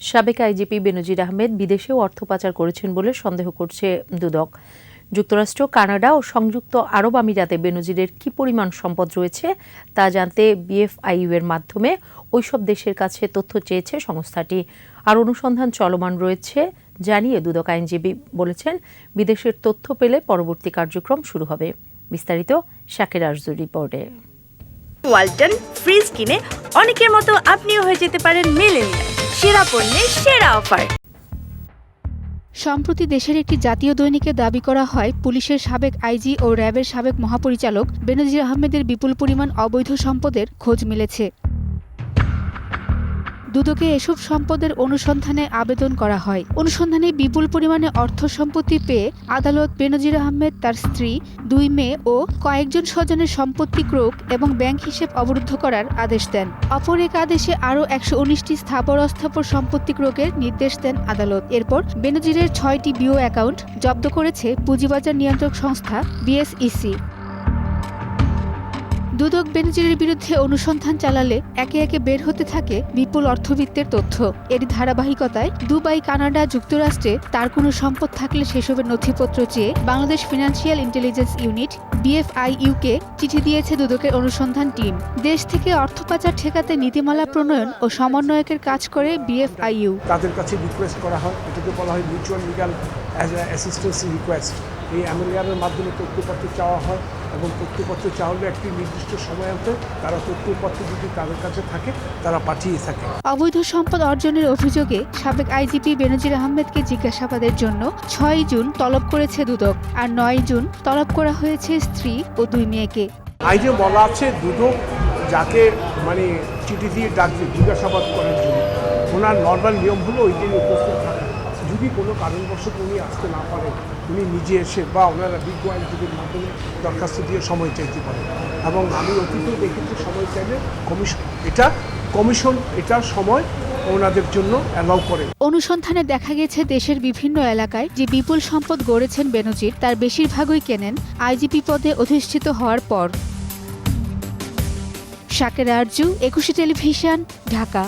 সাবেক আইজিপি বেনজির আহমেদ বিদেশেও অর্থ পাচার করেছেন বলে সন্দেহ করছে দুদক। যুক্তরাষ্ট্র, কানাডা ও সংযুক্ত আরব আমিরাতে বেনজিরের কি পরিমাণ সম্পদ রয়েছে তা জানতে বিএফআইইউ এর মাধ্যমে ওইসব দেশের কাছে তথ্য চেয়েছে সংস্থাটি। আর অনুসন্ধান চলমান রয়েছে, জানিয়ে দুদক আইনজীবী বলেছেন, বিদেশের তথ্য পেলে পরবর্তী কার্যক্রম শুরু হবে। বিস্তারিত শাকের আরজুর রিপোর্টে। ওয়ালটন ফ্রিজ কিনে অনেকের মতো আপনিও হয়ে যেতে পারেন মেলেনিয়া সেরা পণ্যের সেরা অফার। সম্প্রতি দেশের একটি জাতীয় দৈনিকে দাবি করা হয়, পুলিশের সাবেক আইজি ও র্যাবের সাবেক মহাপরিচালক বেনজির আহমেদের বিপুল পরিমাণ অবৈধ সম্পদের খোঁজ মিলেছে। দুদকে এসব সম্পদের অনুসন্ধানে আবেদন করা হয়। অনুসন্ধানে বিপুল পরিমাণে অর্থ সম্পত্তি পেয়ে আদালত বেনজির আহমেদ, তার স্ত্রী, দুই মেয়ে ও কয়েকজন স্বজনের সম্পত্তি ক্রোক এবং ব্যাংক হিসেব অবরুদ্ধ করার আদেশ দেন। অপর এক আদেশে আরও একশো উনিশটি স্থাবর অস্থাবর সম্পত্তি ক্রোকের নির্দেশ দেন আদালত। এরপর বেনজিরের ছয়টি বিও অ্যাকাউন্ট জব্দ করেছে পুঁজিবাজার নিয়ন্ত্রক সংস্থা বিএসইসি। দুদক বেনজিরের বিরুদ্ধে অনুসন্ধান চালালে একে একে বের হতে থাকে বিপুল অর্থবিত্তের তথ্য। এর ধারাবাহিকতায় দুবাই, কানাডা যুক্তরাষ্ট্রে তার কোনো সম্পদ থাকলে সেসবের নথিপত্র চেয়ে বাংলাদেশ ফিনান্সিয়াল ইন্টেলিজেন্স ইউনিট, বিএফআইইউকে চিঠি দিয়েছে দুদকের অনুসন্ধান টিম। দেশ থেকে অর্থ পাচার ঠেকাতে নীতিমালা প্রণয়ন ও সমন্বয়কের কাজ করে বিএফআইইউ। তাদের কাছে রিকোয়েস্ট করা হয়, এটাকে বলা হয় মিউচুয়াল লিগাল অ্যাসিস্ট্যান্স রিকোয়েস্ট এই এমএলএআরের মাধ্যমে তথ্যপত্র চাওয়া হয় এবং তথ্যপত্র চাওয়া হলে একটি নির্দিষ্ট সময় সময়ান্তে তারা তথ্যপত্র যদি তাদের কাছে থাকে তারা পাঠিয়ে থাকে। অবৈধ সম্পদ অর্জনের অভিযোগে সাবেক আইজিপি বেনজির আহমেদকে জিজ্ঞাসাবাদের জন্য ছয় জুন তলব করেছে দুদক আর নয় জুন তলব করা হয়েছে স্ত্রী ও দুই মেয়েকে। আইনে বলা আছে দুদক যাকে মানে চিঠি দিয়ে ডাকবে জিজ্ঞাসাবাদ করার জন্য ওনার নর্মাল নিয়ম হলো ওই দিন উপস্থিত থাকা যদি কোনো কারণবশত উনি আসতে না পারেন, উনি নিজে এসে বা ওনারা বিজ্ঞ আইনজীবীর মাধ্যমে দরখাস্ত দিয়ে সময় চাইতে পারেন। এবং আমি অতীতেও দেখেছি সময় চাইলে কমিশন এটা কমিশন এটার সময় ওনাদের জন্য অ্যালাউ করে। অনুসন্ধানে দেখা গেছে দেশের বিভিন্ন এলাকায় যে বিপুল সম্পদ গড়েছেন বেনজির, তার বেশিরভাগই কেনেন আইজিপি পদে অধিষ্ঠিত হওয়ার পর। শাকের আরজু, একুশে টেলিভিশন, ঢাকা।